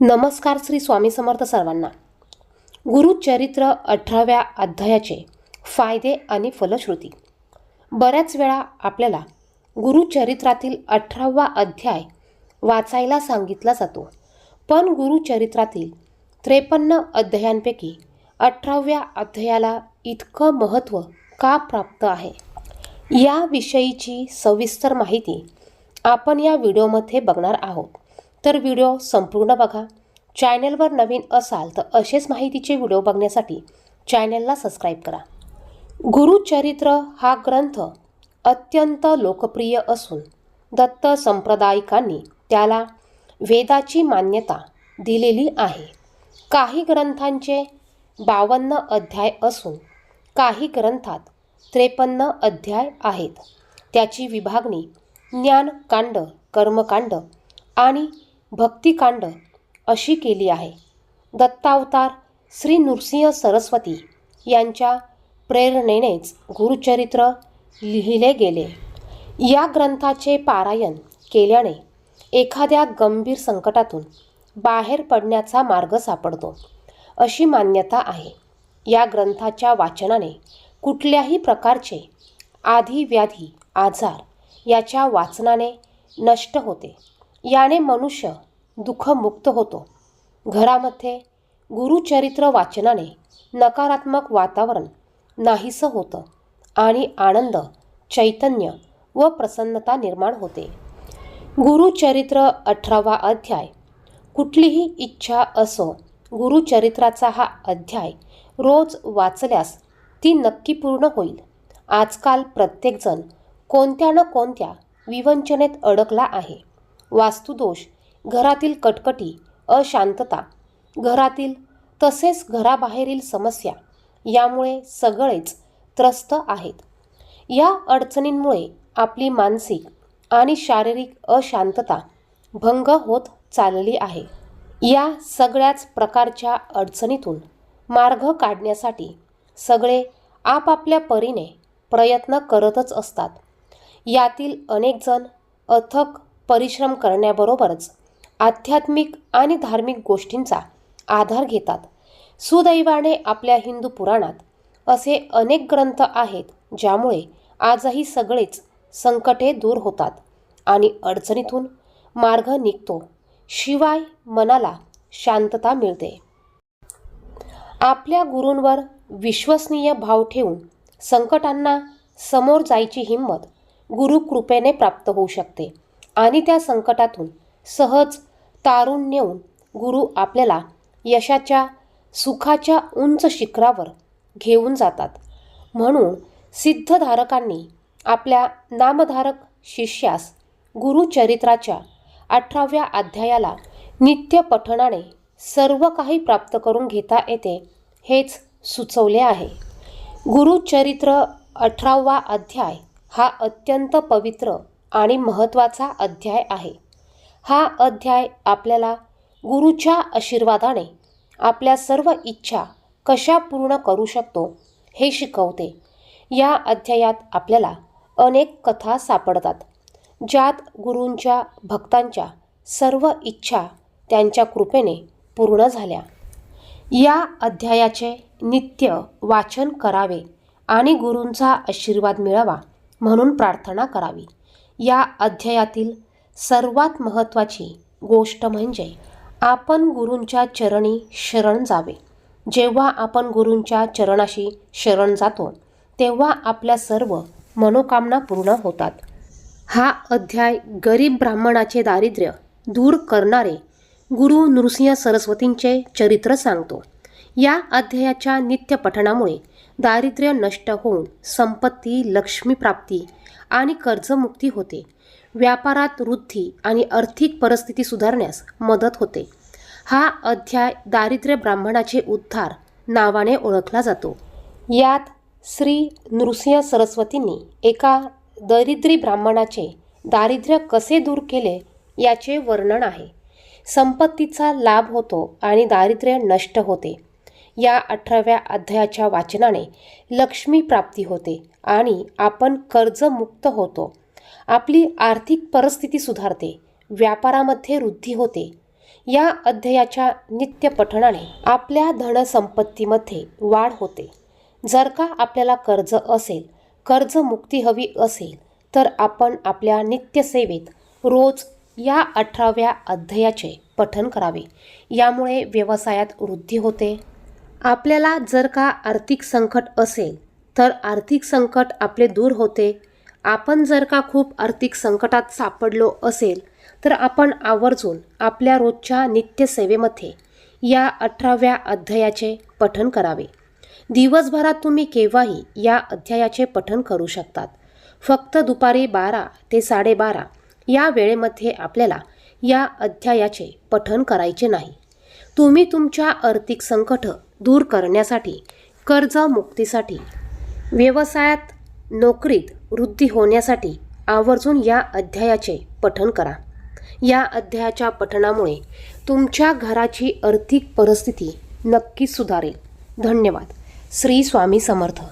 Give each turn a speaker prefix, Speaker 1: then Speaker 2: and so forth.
Speaker 1: नमस्कार श्री स्वामी समर्थ सर्वांना. गुरुचरित्र अठराव्या अध्यायाचे फायदे आणि फलश्रुती. बऱ्याच वेळा आपल्याला गुरुचरित्रातील अठरावा अध्याय वाचायला सांगितला जातो. पण गुरुचरित्रातील त्रेपन्न अध्यायांपैकी अठराव्या अध्यायाला इतकं महत्त्व का प्राप्त आहे? याविषयीची सविस्तर माहिती आपण या व्हिडिओमध्ये बघणार आहोत. तर व्हिडिओ संपूर्ण बघा. चॅनलवर नवीन असाल तर असेच माहितीचे व्हिडिओ बघण्यासाठी चॅनलला सबस्क्राईब करा. गुरुचरित्र हा ग्रंथ अत्यंत लोकप्रिय असून दत्त संप्रदायिकांनी त्याला वेदाची मान्यता दिलेली आहे. काही ग्रंथांचे बावन्न अध्याय असून काही ग्रंथात त्रेपन्न अध्याय आहेत. त्याची विभागणी ज्ञानकांड कर्मकांड आणि भक्तिकांड अशी केली आहे. दत्तावतार श्री नृसिंह सरस्वती यांच्या प्रेरणेनेच गुरुचरित्र लिहिले गेले. या ग्रंथाचे पारायण केल्याने एखाद्या गंभीर संकटातून बाहेर पडण्याचा मार्ग सापडतो अशी मान्यता आहे. या ग्रंथाच्या वाचनाने कुठल्याही प्रकारचे आधी व्याधी आजार याच्या वाचनाने नष्ट होते. याने मनुष्य दुःखमुक्त होतो. घरामध्ये गुरुचरित्र वाचनाने नकारात्मक वातावरण नाहीसं होतं आणि आनंद चैतन्य व प्रसन्नता निर्माण होते. गुरुचरित्र अठरावा अध्याय. कुठलीही इच्छा असो गुरुचरित्राचा हा अध्याय रोज वाचल्यास ती नक्की पूर्ण होईल. आजकाल प्रत्येकजण कोणत्या न कोणत्या विवंचनेत अडकला आहे. वास्तुदोष घरातील कटकटी अशांतता. घरातील तसेच घराबाहेरील समस्या यामुळे सगळेच त्रस्त आहेत. या अडचणींमुळे आपली मानसिक आणि शारीरिक अशांतता भंग होत चालली आहे. या सगळ्याच प्रकारच्या अडचणीतून मार्ग काढण्यासाठी सगळे आपापल्या परीने प्रयत्न करतच असतात. यातील अनेकजण अथक परिश्रम करण्याबरोबरच आध्यात्मिक आणि धार्मिक गोष्टींचा आधार घेतात. सुदैवाने आपल्या हिंदू पुराणात असे अनेक ग्रंथ आहेत ज्यामुळे आजही सगळेच संकटे दूर होतात आणि अडचणीतून मार्ग निघतो. शिवाय मनाला शांतता मिळते. आपल्या गुरूंवर विश्वसनीय भाव ठेवून संकटांना समोर जायची हिंमत गुरुकृपेने प्राप्त होऊ शकते. आणि त्या संकटातून सहज तारून नेऊन गुरु आपल्याला यशाच्या सुखाच्या उंच शिखरावर घेऊन जातात. म्हणून सिद्धधारकांनी आपल्या नामधारक शिष्यास गुरुचरित्राच्या अठराव्या अध्यायाला नित्य पठणाने सर्व काही प्राप्त करून घेता येते हेच सुचवले आहे. गुरुचरित्र अठरावा अध्याय हा अत्यंत पवित्र आणि महत्त्वाचा अध्याय आहे. हा अध्याय आपल्याला गुरुच्या आशीर्वादाने आपल्या सर्व इच्छा कशा पूर्ण करू शकतो हे शिकवते. या अध्यायात आपल्याला अनेक कथा सापडतात ज्यात गुरूंच्या भक्तांच्या सर्व इच्छा त्यांच्या कृपेने पूर्ण झाल्या. या अध्यायाचे नित्य वाचन करावे आणि गुरूंचा आशीर्वाद मिळावा म्हणून प्रार्थना करावी. या अध्यायातील सर्वात महत्त्वाची गोष्ट म्हणजे आपण गुरूंच्या चरणी शरण जावे. जेव्हा आपण गुरूंच्या चरणाशी शरण जातो तेव्हा आपल्या सर्व मनोकामना पूर्ण होतात. हा अध्याय गरीब ब्राह्मणाचे दारिद्र्य दूर करणारे गुरु नृसिंह सरस्वतींचे चरित्र सांगतो. या अध्यायाच्या नित्यपठणामुळे पठणामुळे दारिद्र्य नष्ट होऊन संपत्ती लक्ष्मीप्राप्ती आणि कर्जमुक्ती होते. व्यापारात वृद्धी आणि आर्थिक परिस्थिती सुधारण्यास मदत होते. हा अध्याय दारिद्र्य ब्राह्मणाचे उद्धार नावाने ओळखला जातो. यात श्री नृसिंह सरस्वतींनी एका दरिद्री ब्राह्मणाचे दारिद्र्य कसे दूर केले याचे वर्णन आहे. संपत्तीचा लाभ होतो आणि दारिद्र्य नष्ट होते. या अठराव्या अध्यायाच्या वाचनाने लक्ष्मी प्राप्ती होते आणि आपण कर्जमुक्त होतो. आपली आर्थिक परिस्थिती सुधारते व्यापारामध्ये वृद्धी होते. या अध्यायाच्या नित्य पठणाने आपल्या धनसंपत्तीमध्ये वाढ होते. जर का आपल्याला कर्ज असेल कर्जमुक्ती हवी असेल तर आपण आपल्या नित्यसेवेत रोज या अठराव्या अध्यायाचे पठन करावे. यामुळे व्यवसायात वृद्धी होते. आपल्याला जर का आर्थिक संकट असेल तर आर्थिक संकट आपले दूर होते. आपण जर का खूप आर्थिक संकटात सापडलो असेल तर आपण आवर्जून आपल्या रोजच्या नित्यसेवेमध्ये या अठराव्या अध्यायाचे पठन करावे. दिवसभरात तुम्ही केव्हाही या अध्यायाचे पठन करू शकतात. फक्त दुपारी बारा ते साडेबारा या वेळेमध्ये आपल्याला या अध्यायाचे पठन करायचे नाही. तुम्ही तुमच्या आर्थिक संकट दूर करण्यासाठी कर्जमुक्तीसाठी व्यवसायात नोकरीत वृद्धी होण्यासाठी आवर्जून या अध्यायाचे पठन करा. या अध्यायाच्या पठणामुळे तुमच्या घराची आर्थिक परिस्थिती नक्कीच सुधारेल. धन्यवाद. श्री स्वामी समर्थ.